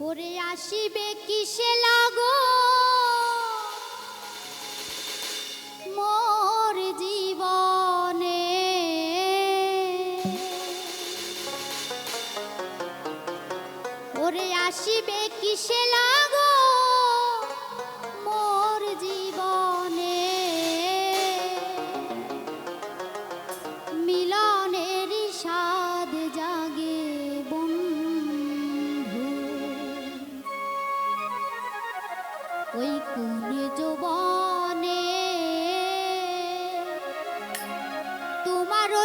ওরে আসিবে কিসে লাগো? মোর জীবনে। ওরে আসিবে কিসে লাগো?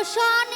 তোমার